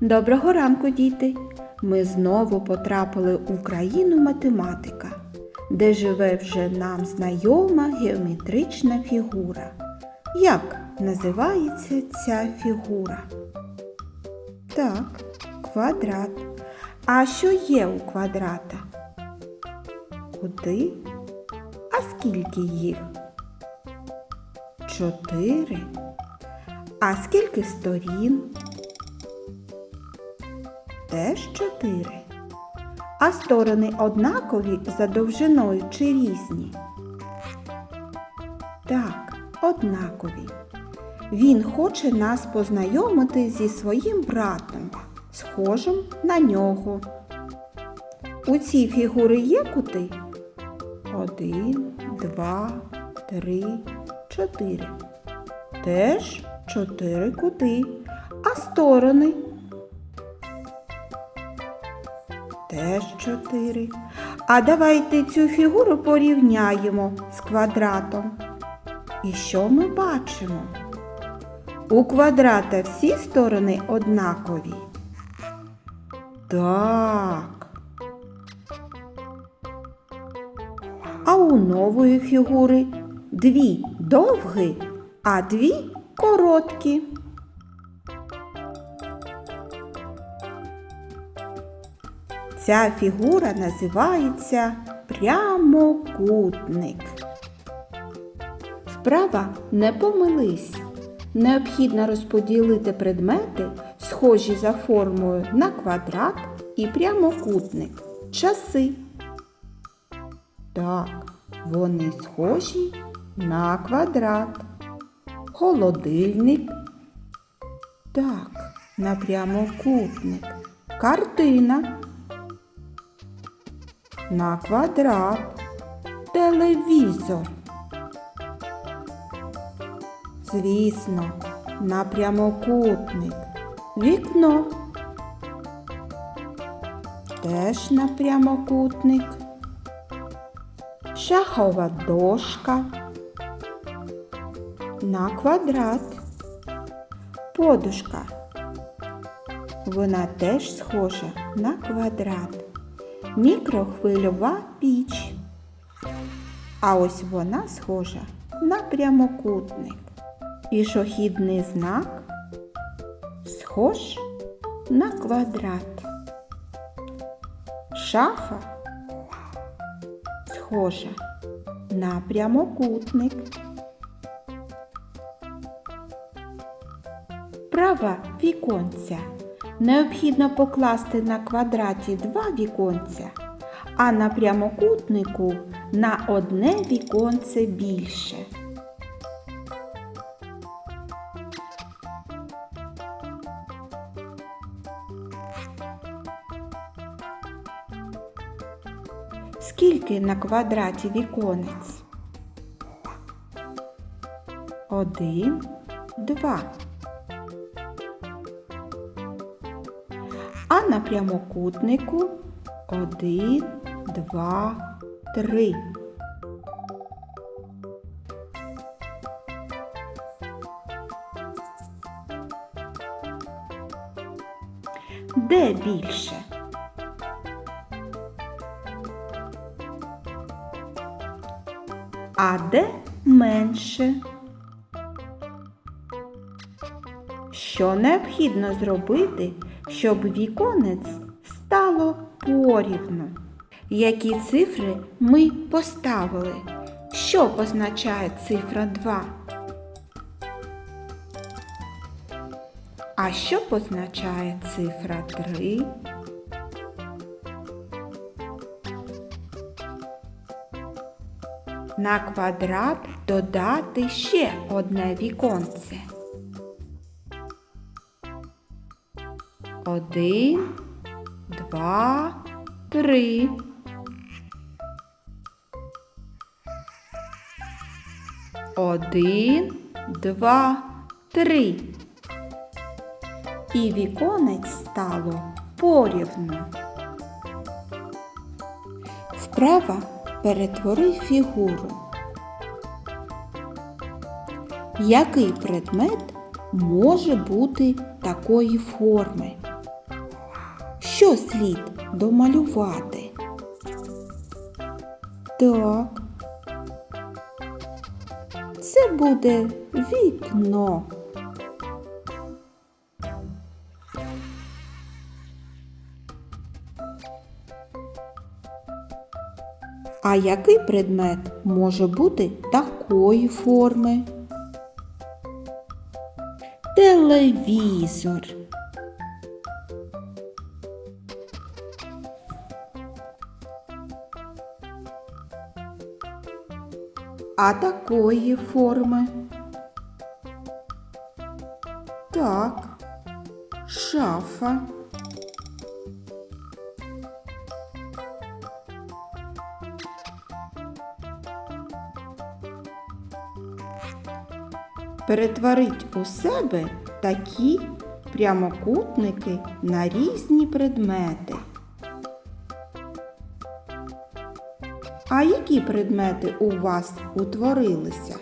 Доброго ранку, діти! Ми знову потрапили у країну математика, де живе вже нам знайома геометрична фігура. Як називається ця фігура? Так, квадрат. А що є у квадрата? Куди? А скільки їх? Чотири. А скільки сторін? Теж чотири. А сторони однакові за довжиною чи різні? Так, однакові. Він хоче нас познайомити зі своїм братом, схожим на нього. У цій фігури є кути? Один, два, три, чотири. Теж чотири кути. А сторони? Теж чотири. А давайте цю фігуру порівняємо з квадратом. І що ми бачимо? У квадрата всі сторони однакові. Так. А у нової фігури дві довгі, а дві короткі. Ця фігура називається прямокутник. Вправа не помились. Необхідно розподілити предмети, схожі за формою на квадрат і прямокутник. Часи. Так, вони схожі на квадрат. Холодильник. Так, на прямокутник. Картина. На квадрат. Телевізор. Звісно, на прямокутник. Вікно. Теж на прямокутник. Шахова дошка. На квадрат. Подушка. Вона теж схожа на квадрат. Мікрохвильова піч. А ось вона схожа на прямокутник. Пішохідний знак схож на квадрат. Шафа схожа на прямокутник. Права віконця. Необхідно покласти на квадраті два віконця, а на прямокутнику на одне віконце більше. Скільки на квадраті віконець? Один, два. А на прямокутнику один, два, три. Де більше? А де менше? Що необхідно зробити, щоб віконець стало порівну? Які цифри ми поставили? Що позначає цифра 2? А що позначає цифра 3? На квадрат додати ще одне віконце. Один, два, три. Один, два, три. І віконець стало порівну. Вправа перетвори фігуру. Який предмет може бути такої форми? Що слід домалювати? Так. Це буде вікно. А який предмет може бути такої форми? Телевізор. А такої форми? Так, шафа. Перетворить у себе такі прямокутники на різні предмети. А які предмети у вас утворилися?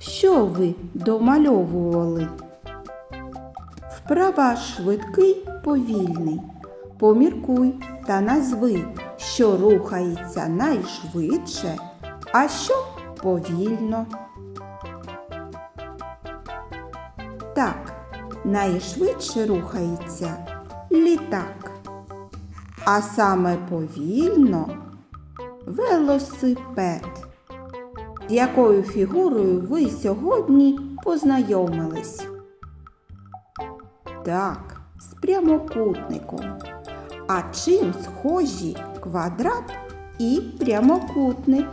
Що ви домальовували? Вправа швидкий, повільний. Поміркуй та назви, що рухається найшвидше, а що повільно. Так, найшвидше рухається літак, а саме повільно велосипед. З якою фігурою ви сьогодні познайомились? Так, з прямокутником. А чим схожі квадрат і прямокутник?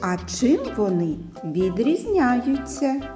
А чим вони відрізняються?